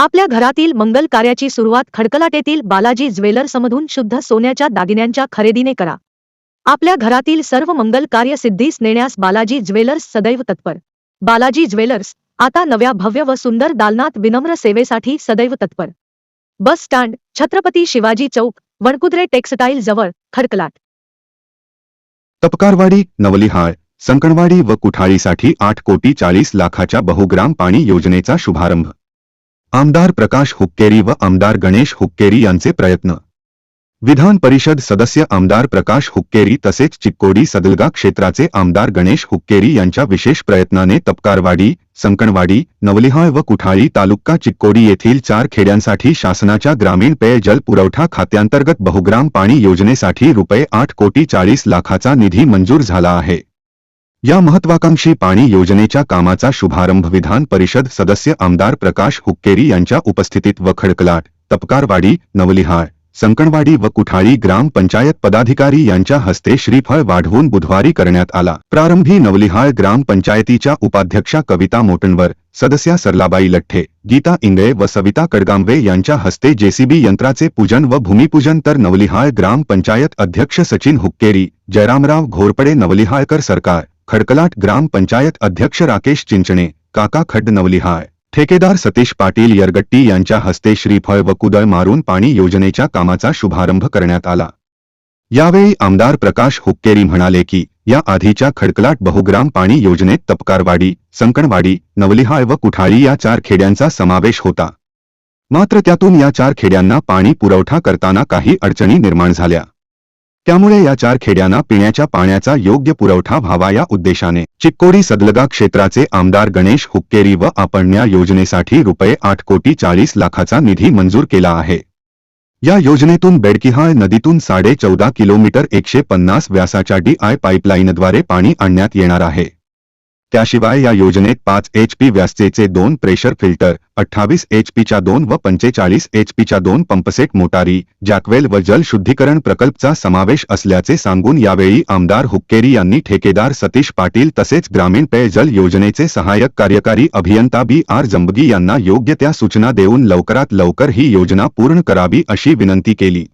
आपल्या घरातील मंगल कार्याची सुरुवात खडकलाटेतील बालाजी ज्वेलर्समधून शुद्ध सोन्याच्या दागिन्यांच्या खरेदीने करा. आपल्या घरातील सर्व मंगल कार्य सिद्धीस नेण्यास बालाजी ज्वेलर्स सदैव तत्पर. बालाजी ज्वेलर्स आता नव्या भव्य व सुंदर दालनात विनम्र सेवेसाठी सदैव तत्पर. Bus stand Chhatrapati Shivaji Chowk Vankudre textile जवळ खडकलाट. तपकारवाडी नवलिहाळ संकणवाडी व कुठाळीसाठी आठ कोटी चाळीस लाखाच्या बहुग्राम पाणी योजनेचा शुभारंभ. आमदार प्रकाश हुक्केरी व आमदार गणेश हुक्केरी यांचे प्रयत्न. विधान परिषद सदस्य आमदार प्रकाश हुक्केरी तसेच चिक्कोडी सदलगा क्षेत्राचे आमदार गणेश हुक्केरी यांच्या विशेष प्रयत्नाने तपकारवाडी संकणवाडी नवलिहाळ व कुठाळी तालुका चिक्कोडी येथील चार खेड्यांसाठी शासनाच्या ग्रामीण पेयजल पुरवठा खात्यांतर्गत बहुग्राम पाणी योजनेसाठी रुपये आठ कोटी चाळीस लाखाचा निधी मंजूर झाला आहे. या महत्वाकांक्षी पाणी योजनेच्या कामाचा शुभारंभ विधान परिषद सदस्य आमदार प्रकाश हुक्केरी यांच्या उपस्थितीत व खडकलाट तपकारवाडी नवलिहाळ संकणवाडी व कुठाळी ग्राम पंचायत पदाधिकारी यांच्या हस्ते श्रीफळ वाढवून बुधवारी करण्यात आला. प्रारंभी नवलिहाळ ग्राम पंचायतीच्या उपाध्यक्षा कविता मोटणवर सदस्या सरलाबाई लठ्ठे गीता इंगळे व सविता कडगांवे यांच्या हस्ते जेसीबी यंत्राचे पूजन व भूमिपूजन तर नवलिहाळ ग्राम पंचायत अध्यक्ष सचिन हुक्केरी जयरामराव घोरपडे नवलिहाळकर सरकार खडकलाट ग्रामपंचायत अध्यक्ष राकेश चिंचणे काका खड्ड ठेकेदार सतीश पाटील यरगट्टी यांच्या हस्ते श्रीफळ व कुदळ मारून पाणी योजनेच्या कामाचा शुभारंभ करण्यात आला. यावेळी आमदार प्रकाश हुक्केरी म्हणाले की या आधीच्या खडकलाट बहुग्राम पाणी योजनेत तपकारवाडी संकणवाडी नवलिहाळ व कुठाळी या चार खेड्यांचा समावेश होता. मात्र त्यातून या चार खेड्यांना पाणी पुरवठा करताना काही अडचणी निर्माण झाल्या. त्यामुळे या चार खेड्यांना पिण्याच्या पाण्याचा योग्य पुरवठा व्हावा या उद्देशाने चिक्कोडी सदलगा क्षेत्राचे आमदार गणेश हुक्केरी व आपण या योजनेसाठी रुपये आठ कोटी चाळीस लाखाचा निधी मंजूर केला आहे. या योजनेतून बेडकिहाळ नदीतून साडे चौदा किलोमीटर एकशे पन्नास व्यासाच्या डी आय पाईपलाईनद्वारे पाणी आणण्यात येणार आहे. त्याशिवाय या योजनेत पाच एच पी व्यासचे दोन प्रेशर फिल्टर अठ्ठावीस एच पीच्या दोन व पंचेचाळीस एच पीच्या दोन पंपसेट मोटारी जॅकवेल व जल शुद्धीकरण प्रकल्पचा समावेश असल्याचे सांगून यावेळी आमदार हुक्केरी यांनी ठेकेदार सतीश पाटील तसेच ग्रामीण पेयजल योजनेचे सहाय्यक कार्यकारी अभियंता बी आर जंबगी यांना योग्य त्या सूचना देऊन लवकरात लवकर ही योजना पूर्ण करावी अशी विनंती केली.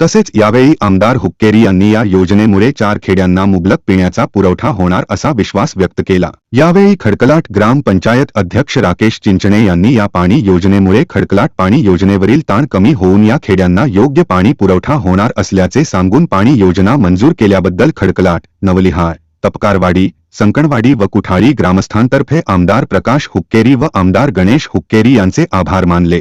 तसेच यावेळी आमदार हुक्केरी यांनी या योजनेमुळे चार खेड्यांना मुबलक पिण्याचा पुरवठा होणार असा विश्वास व्यक्त केला. यावेळी खडकलाट ग्रामपंचायत अध्यक्ष राकेश चिंचणे यांनी या पाणी योजनेमुळे खडकलाट पाणी योजनेवरील ताण कमी होऊन या खेड्यांना योग्य पाणी पुरवठा होणार असल्याचे सांगून पाणी योजना मंजूर केल्याबद्दल खडकलाट नवलिहाळ तपकारवाडी संकणवाडी व कुठाळी ग्रामस्थांतर्फे आमदार प्रकाश हुक्केरी व आमदार गणेश हुक्केरी यांचे आभार मानले.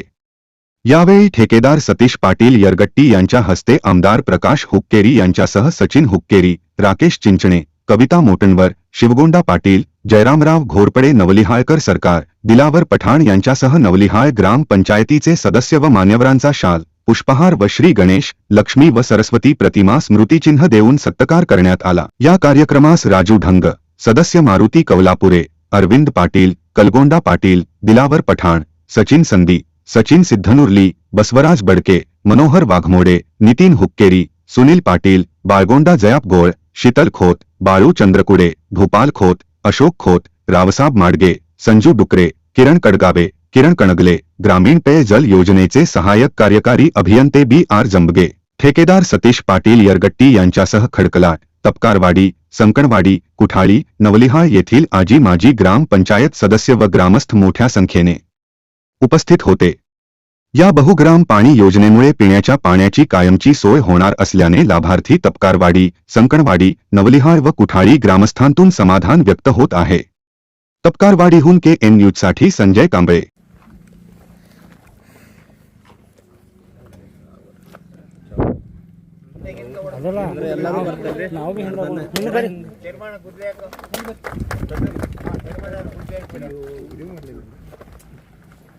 यावेळी ठेकेदार सतीश पाटील यरगट्टी यांच्या हस्ते आमदार प्रकाश हुक्केरी यांच्यासह सचिन हुक्केरी राकेश चिंचणे कविता मोटणवर शिवगोंडा पाटील जयरामराव घोरपडे नवलिहाळकर सरकार दिलावर पठाण यांच्यासह नवलिहाळ ग्राम पंचायतीचे सदस्य व मान्यवरांचा शाल पुष्पहार व श्री गणेश लक्ष्मी व सरस्वती प्रतिमा स्मृतिचिन्ह देऊन सत्कार करण्यात आला. या कार्यक्रमास राजू ढंग सदस्य मारुती कवलापुरे अरविंद पाटील कलगोंडा पाटील दिलावर पठाण सचिन संदी सचिन सिद्धनुर्ली बसवराज बडके मनोहर वाघमोडे नितीन हुक्केरी सुनील पाटील बाळगोंडा जयाप गोळ शीतल खोत बाळू चंद्रकुडे भूपाल खोत अशोक खोत रावसाब माडगे संजू डुकरे किरण कडगावे किरण कणगले ग्रामीण पेयजल योजनेचे सहाय्यक कार्यकारी अभियंते बी आर जंबगे ठेकेदार सतीश पाटील यरगट्टी यांच्यासह खडकलाट तपकारवाडी संकणवाडी कुठाळी नवलिहाळ येथील आजी माजी ग्राम पंचायत सदस्य व ग्रामस्थ मोठ्या संख्येने. उपस्थित होते. या बहुग्राम पाणी योजनेमुळे पिण्याच्या पाण्याची कायमची सोय होणार असल्याने लाभार्थी तपकारवाडी, संकणवाडी, नवलिहाळ व कुठाळी ग्रामस्थांतून समाधान व्यक्त होत आहे. तपकारवाडीहून के एन न्यूजसाठी संजय कांबळे.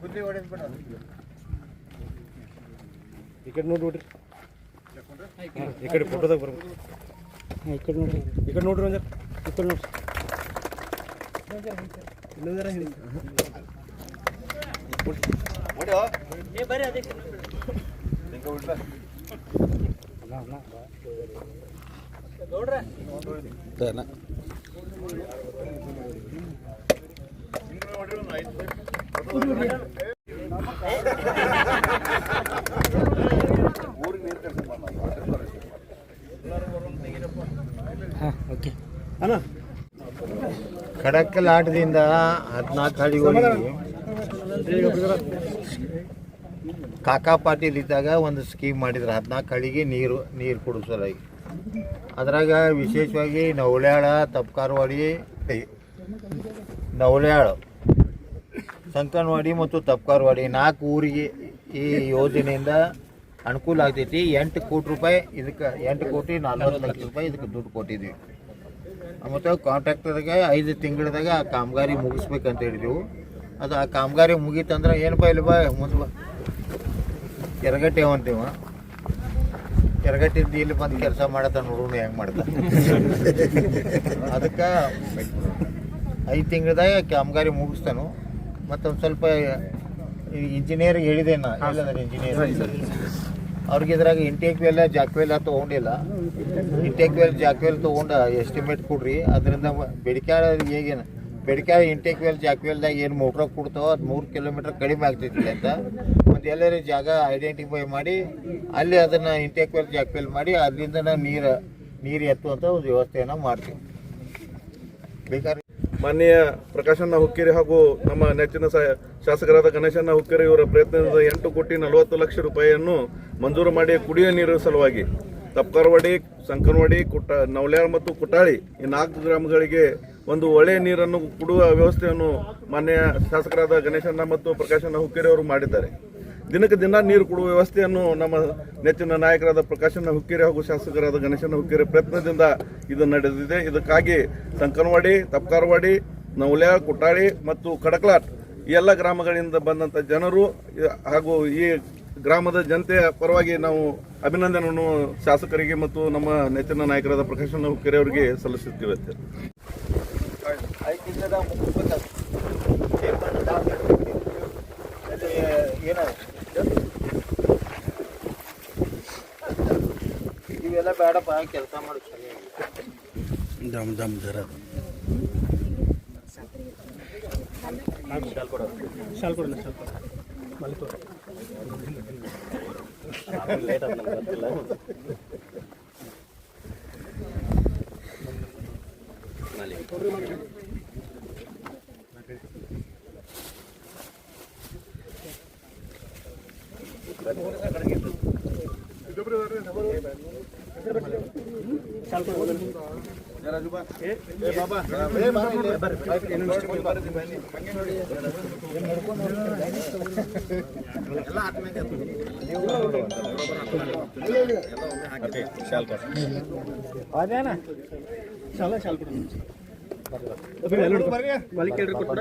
ಗುದ್ಲಿ ಹೊಡೆದು ಬಿಡ. ಈ ಕಡೆ ನೋಡ್ಬಿಡ್ರಿ ಫೋಟೋದಾಗ ಬರ್ಬೇಕು ಹಾಂ ಈ ಕಡೆ ನೋಡ್ರಿ. ಈ ಕಡೆ ನೋಡ್ರಿ ಒಂಜಾರ ಈ ನೋಡ್ರಿ. ಇನ್ನೊಂದರ ಹೇಳಿ ನೋಡ್ರ. ನೋಡ್ರಿ ಖಡಕ್ಕಲಾಟದಿಂದ ಹದಿನಾಲ್ಕು ಹಳ್ಳಿಗಳಿಗೆ ಕಾಕಾ ಪಾಟೀಲ್ ಇದ್ದಾಗ ಒಂದು ಸ್ಕೀಮ್ ಮಾಡಿದ್ರು. ಹದಿನಾಲ್ಕು ಹಳ್ಳಿಗೆ ನೀರು ನೀರು ಕುಡಿಸೋಲಾಗಿ ಅದ್ರಾಗ ವಿಶೇಷವಾಗಿ ನವಳ್ಯಾಳ ತಪ್ಕಾರವಾಡಿ ನವಳ್ಯಾಳ ಸಂಕನವಾಡಿ ಮತ್ತು ತಪ್ಕಾರವಾಡಿ ನಾಲ್ಕು ಊರಿಗೆ ಈ ಯೋಜನೆಯಿಂದ ಅನುಕೂಲ ಆಗ್ತೈತಿ. ಎಂಟು ಕೋಟಿ ರೂಪಾಯಿ, ಇದಕ್ಕೆ ಎಂಟು ಕೋಟಿ, ನಲ್ವತ್ತು ಲಕ್ಷ ರೂಪಾಯಿ ಇದಕ್ಕೆ ದುಡ್ಡು ಕೊಟ್ಟಿದ್ವಿ ಮತ್ತು ಕಾಂಟ್ರಾಕ್ಟರ್ಗೆ ಐದು ತಿಂಗಳದಾಗ ಆ ಕಾಮಗಾರಿ ಮುಗಿಸ್ಬೇಕಂತ ಹೇಳಿದೆವು. ಅದು ಆ ಕಾಮಗಾರಿ ಮುಗೀತಂದ್ರೆ ಏನಪ್ಪ ಇಲ್ಲಿ ಬಾ, ಮುಂದೆ ಬಾ. ಎರಗಟ್ಟೆ ಅಂತೀವ ಎರಗಟ್ಟಿದ್ದು ಇಲ್ಲಿ ಬಂದು ಕೆಲಸ ಮಾಡತ್ತ ನೋಡೋಣ ಹೆಂಗೆ ಮಾಡ್ತಾ ಅದಕ್ಕೆ ಐದು ತಿಂಗಳದಾಗ ಕಾಮಗಾರಿ ಮುಗಿಸ್ತಾನು. ಮತ್ತೊಂದು ಸ್ವಲ್ಪ ಇಂಜಿನಿಯರ್ ಹೇಳಿದೆ ನಾ ಎಲ್ಲದಾರ ಇಂಜಿನಿಯರ್ ಅವ್ರಿಗೆ ಇದ್ರಾಗ ಇಂಟೇಕ್ ವೆಲ್ ಜಾಕ್ವೆಲ್ಲ ತೊಗೊಂಡಿಲ್ಲ. ಇಂಟೇಕ್ ವೆಲ್ ಜಾಕ್ವೆಲ್ ತೊಗೊಂಡು ಎಸ್ಟಿಮೇಟ್ ಕೊಡ್ರಿ. ಅದರಿಂದ ಬೆಡಿಕಾಳ ಈಗೇನು ಬೆಡಿಕಾಳ ಇಂಟೇಕ್ ವೆಲ್ ಜಾಕ್ವೆಲ್ದಾಗ ಏನು ಮೋಟ್ರ್ ಕೊಡ್ತಾವೋ ಅದು ಮೂರು ಕಿಲೋಮೀಟ್ರ್ ಕಡಿಮೆ ಆಗ್ತೈತಿ ಅಂತ ಒಂದು ಎಲ್ಲರೂ ಜಾಗ ಐಡೆಂಟಿಫೈ ಮಾಡಿ ಅಲ್ಲಿ ಅದನ್ನು ಇಂಟೇಕ್ ವೆಲ್ ಜಾಕ್ವೆಲ್ ಮಾಡಿ ಅದರಿಂದ ನೀರು ನೀರು ಎತ್ತುವಂಥ ಒಂದು ವ್ಯವಸ್ಥೆಯನ್ನು ಮಾಡ್ತೀವಿ. ಬೇಕಾದ್ರೆ ಮಾನ್ಯ ಪ್ರಕಾಶಣ್ಣ ಹುಕ್ಕೇರಿ ಹಾಗೂ ನಮ್ಮ ನೆಚ್ಚಿನ ಶಾಸಕರಾದ ಗಣೇಶಣ್ಣ ಹುಕ್ಕೇರಿ ಇವರ ಪ್ರಯತ್ನದಿಂದ ಎಂಟು ಕೋಟಿ ನಲವತ್ತು ಲಕ್ಷ ರೂಪಾಯಿಯನ್ನು ಮಂಜೂರು ಮಾಡಿ ಕುಡಿಯುವ ನೀರಿನ ಸಲುವಾಗಿ ತಪ್ಕರವಾಡಿ, ಸಂಕನವಾಡಿ, ಕುಟ್ಟ, ನವಲ್ಯಾಳ ಮತ್ತು ಕುಟಾಳಿ ಈ ನಾಲ್ಕು ಗ್ರಾಮಗಳಿಗೆ ಒಂದು ಒಳ್ಳೆಯ ನೀರನ್ನು ಕುಡುವ ವ್ಯವಸ್ಥೆಯನ್ನು ಮಾನ್ಯ ಶಾಸಕರಾದ ಗಣೇಶಣ್ಣ ಮತ್ತು ಪ್ರಕಾಶಣ್ಣ ಹುಕ್ಕೇರಿ ಅವರು ಮಾಡಿದ್ದಾರೆ. ದಿನಕ್ಕೆ ದಿನ ನೀರು ಕೊಡುವ ವ್ಯವಸ್ಥೆಯನ್ನು ನಮ್ಮ ನೆಚ್ಚಿನ ನಾಯಕರಾದ ಪ್ರಕಾಶನ ಹುಕ್ಕೇರಿ ಹಾಗೂ ಶಾಸಕರಾದ ಗಣೇಶನ ಹುಕ್ಕೇರಿ ಪ್ರಯತ್ನದಿಂದ ಇದು ನಡೆದಿದೆ. ಇದಕ್ಕಾಗಿ ಸಂಕನವಾಡಿ, ತಪ್ಕಾರವಾಡಿ, ನವಲ್ಯ, ಕುಟ್ಟಾಳಿ ಮತ್ತು ಕಡಕ್ಲಾಟ್ ಎಲ್ಲ ಗ್ರಾಮಗಳಿಂದ ಬಂದಂಥ ಜನರು, ಹಾಗೂ ಈ ಗ್ರಾಮದ ಜನತೆಯ ಪರವಾಗಿ ನಾವು ಅಭಿನಂದನೆಯನ್ನು ಶಾಸಕರಿಗೆ ಮತ್ತು ನಮ್ಮ ನೆಚ್ಚಿನ ನಾಯಕರಾದ ಪ್ರಕಾಶನ ಹುಕ್ಕೇರಿ ಅವರಿಗೆ ಸಲ್ಲಿಸುತ್ತೇವೆ. ಅಂತ ಏನ್ ಮಾಡೋದು? ಅಲ್ಲಿ ಏನಾಗುತ್ತೆ ಇವೆಲ್ಲ ಬೇಡಪ್ಪ ಕೆಲಸ ಮಾಡಿ ಸರಿಯಾಗಿ ದಮ್ ದಮ್ ಜರ ಶಾಲ್ ಕೊಡೋಣ ಶಾಲ್ ಕೊಡ ಮಲ್ಕೋ ಶಾಲ್ ಕೊಡು ಅದೇನ ಶಾಲ ಶಾಲ್ ಕೊಡು ಮಲಿಕ್ ಕೇಳ್ರಿ ಕೊಟ್ಬಿಡ